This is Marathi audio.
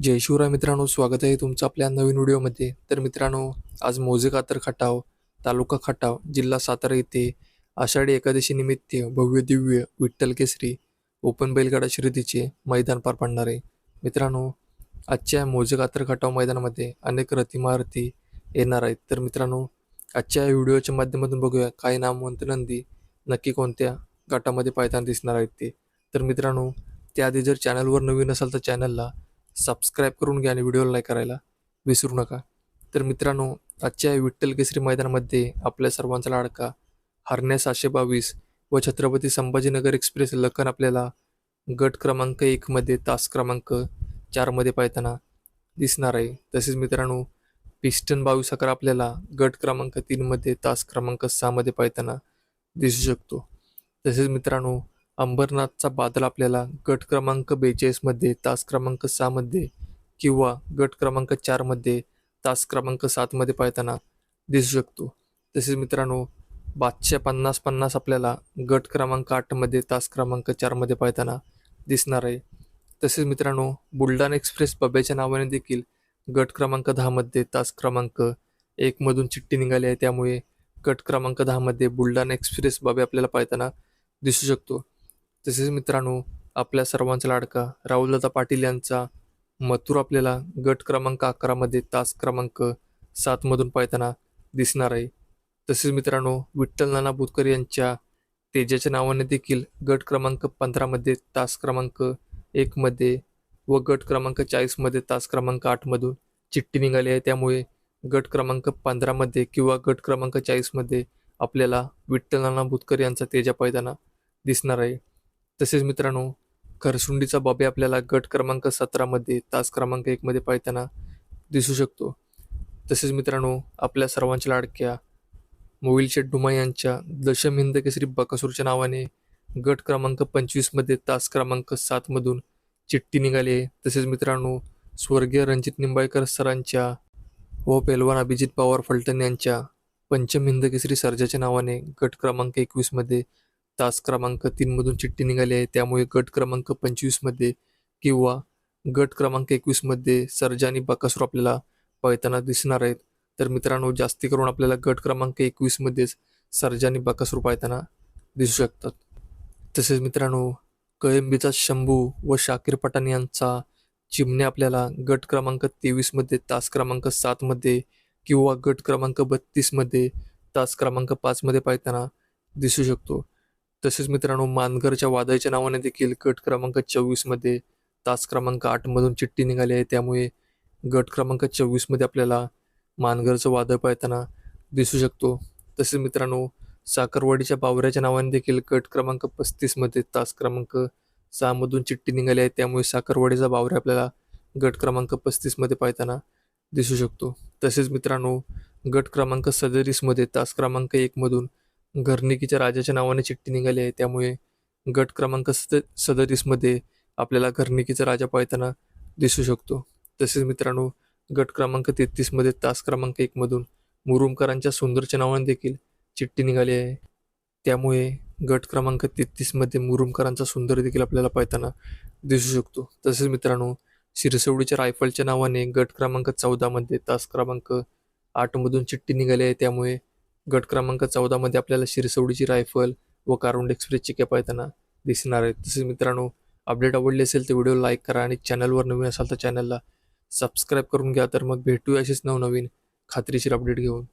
जय शिवराय मित्रांनो स्वागत आहे तुमचं आपल्या नवीन व्हिडिओमध्ये. तर मित्रांनो आज मोजे कातर खटाव तालुका खटाव जिल्हा सातारा येथे आषाढी एकादशी निमित्त भव्य दिव्य विठ्ठल केसरी ओपन बैलगाडा शर्यतीचे मैदान पार पडणार आहे. मित्रांनो आजच्या मोजे कातर खटाव मैदानामध्ये अनेक रथीमारथी येणार आहेत. तर मित्रांनो आजच्या व्हिडिओच्या माध्यमातून बघूया काही नामवंत नंदी नक्की कोणत्या गटामध्ये पायताना दिसणार आहेत ते. तर मित्रांनो त्याआधी जर चॅनलवर नवीन असाल तर चॅनलला सबस्क्राईब करून घ्या आणि व्हिडिओला लाईक करायला विसरू नका. तर मित्रांनो आजच्या विठ्ठल केसरी मैदानामध्ये आपल्या सर्वांचा लाडका हरण्या सातशे बावीस व छत्रपती संभाजीनगर एक्सप्रेस लखन आपल्याला गट क्रमांक एकमध्ये तास क्रमांक चारमध्ये पाहताना दिसणार आहे. तसेच मित्रांनो पिस्टन बावीस अकरा आपल्याला गट क्रमांक तीनमध्ये तास क्रमांक सहामध्ये पाहताना दिसू शकतो. तसेच मित्रांनो अंबरनाथचा बादल आपल्याला गट क्रमांक बेचाळीसमध्ये तास क्रमांक सहामध्ये किंवा गट क्रमांक चारमध्ये तास क्रमांक सातमध्ये पाहताना दिसू शकतो. तसेच मित्रांनो बादशा पन्नास पन्नास आपल्याला गट क्रमांक आठमध्ये तास क्रमांक चारमध्ये पाहताना दिसणार आहे. तसेच मित्रांनो बुलढाणा एक्सप्रेस बब्याच्या नावाने देखील गट क्रमांक दहामध्ये तास क्रमांक एकमधून चिठ्ठी निघाली आहे. त्यामुळे गट क्रमांक दहामध्ये बुलढाणा एक्सप्रेस बबे आपल्याला पाहताना दिसू शकतो. तसेच मित्रांनो आपल्या सर्वांचा लाडका राहुलदादा पाटील यांचा मथुर आपल्याला गट क्रमांक अकरामध्ये तास क्रमांक सातमधून पाहताना दिसणार आहे. तसेच मित्रांनो विठ्ठल नाना बुतकर यांच्या तेजाच्या नावाने देखील गट क्रमांक पंधरामध्ये तास क्रमांक एकमध्ये व गट क्रमांक चाळीसमध्ये तास क्रमांक आठमधून चिठ्ठी निघाली आहे. त्यामुळे गट क्रमांक पंधरामध्ये किंवा गट क्रमांक चाळीसमध्ये आपल्याला विठ्ठल नाना बुतकर यांचा तेजा पाहताना दिसणार आहे. तसेच मित्रांनो घरसुंडीचा बॉबी आपल्याला गट क्रमांक सतरामध्ये तास क्रमांक एकमध्ये पाहताना दिसू शकतो. तसेच मित्रांनो आपल्या सर्वांच्या लाडक्या मोविलचे डुमा यांच्या दशम हिंद केसरी बकासूरच्या नावाने गट क्रमांक पंचवीसमध्ये तास क्रमांक सातमधून चिठ्ठी निघाली आहे. तसेच मित्रांनो स्वर्गीय रणजित निंबाळकर सरांच्या व पेलवान अभिजित पवार फलटण यांच्या पंचम हिंद केसरी सर्जाच्या नावाने गट क्रमांक एकवीसमध्ये तास क्रमांक तीनमधून चिठ्ठी निघाली आहे. त्यामुळे गट क्रमांक पंचवीसमध्ये किंवा गट क्रमांक एकवीसमध्ये सर्जा आणि बकासूर आपल्याला पळताना दिसणार आहेत. तर मित्रांनो जास्ती करून आपल्याला गट क्रमांक एकवीसमध्येच सर्जा आणि बकासूर पळताना दिसू शकतात. तसेच मित्रांनो कळंबीचा शंभू व शाकीर पठाण यांचा चिमणे आपल्याला गट क्रमांक तेवीसमध्ये तास क्रमांक सातमध्ये किंवा गट क्रमांक बत्तीसमध्ये तास क्रमांक पाचमध्ये पाहताना दिसू शकतो. तसेच मित्रांनो मानगरच्या वादाच्या नावाने देखील गट क्रमांक चोवीसमध्ये तास क्रमांक आठमधून चिठ्ठी निघाली आहे. त्यामुळे गट क्रमांक चोवीसमध्ये आपल्याला मानगरचं वादळ पाहताना दिसू शकतो. तसेच मित्रांनो साखरवाडीच्या बावऱ्याच्या नावाने देखील गट क्रमांक पस्तीसमध्ये तास क्रमांक सहामधून चिठ्ठी निघाली आहे. त्यामुळे साखरवाडीचा बावऱ्या आपल्याला गट क्रमांक पस्तीसमध्ये पाहताना दिसू शकतो. तसेच मित्रांनो गट क्रमांक सदरीसमध्ये तास क्रमांक एकमधून घरनिकीच्या राजाच्या नावाने चिठ्ठी निघाली आहे. त्यामुळे गट क्रमांक सद सदतीसमध्ये आपल्याला घरनिकीचा राजा पाहताना दिसू शकतो. तसेच मित्रांनो गट क्रमांक तेहतीसमध्ये तास क्रमांक एकमधून मुरुमकरांच्या सुंदरच्या नावाने देखील चिठ्ठी निघाली आहे. त्यामुळे गट क्रमांक तेहतीसमध्ये मुरुमकरांचा सुंदर देखील आपल्याला पाहताना दिसू शकतो. तसेच मित्रांनो शिरसवडीच्या रायफलच्या नावाने गट क्रमांक चौदामध्ये तास क्रमांक आठमधून चिठ्ठी निघाली आहे. त्यामुळे गट क्रमांक चौदामध्ये आपल्याला शिरसवडीची रायफल व कारुंड एक्सप्रेसची कॅप पाहताना दिसणार आहे. तसेच मित्रांनो अपडेट आवडली असेल तर व्हिडिओ लाईक करा आणि चॅनलवर नवीन असाल तर चॅनलला सबस्क्राईब करून घ्या. तर मग भेटूया अशीच नवनवीन खात्रीशीर अपडेट घेऊन.